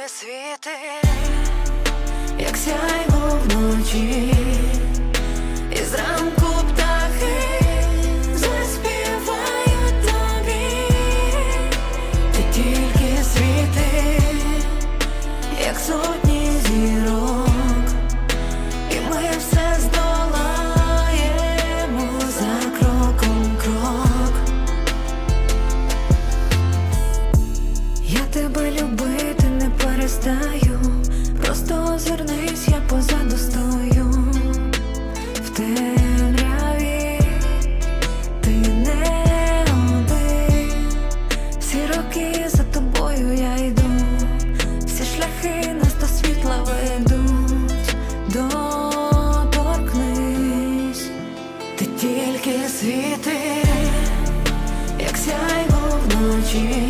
тільки світи, як сяйво вночі, і зранку птахи заспівають тобі, ти тільки світи, як сотні зірок, і ми все здолаємо за кроком крок. Я тебе зростаю, просто озирнись, я позаду стою. В темряві, ти не один. Всі роки за тобою я йду, всі шляхи нас до світла ведуть, доторкнись, ти тільки світи, як сяйво вночі.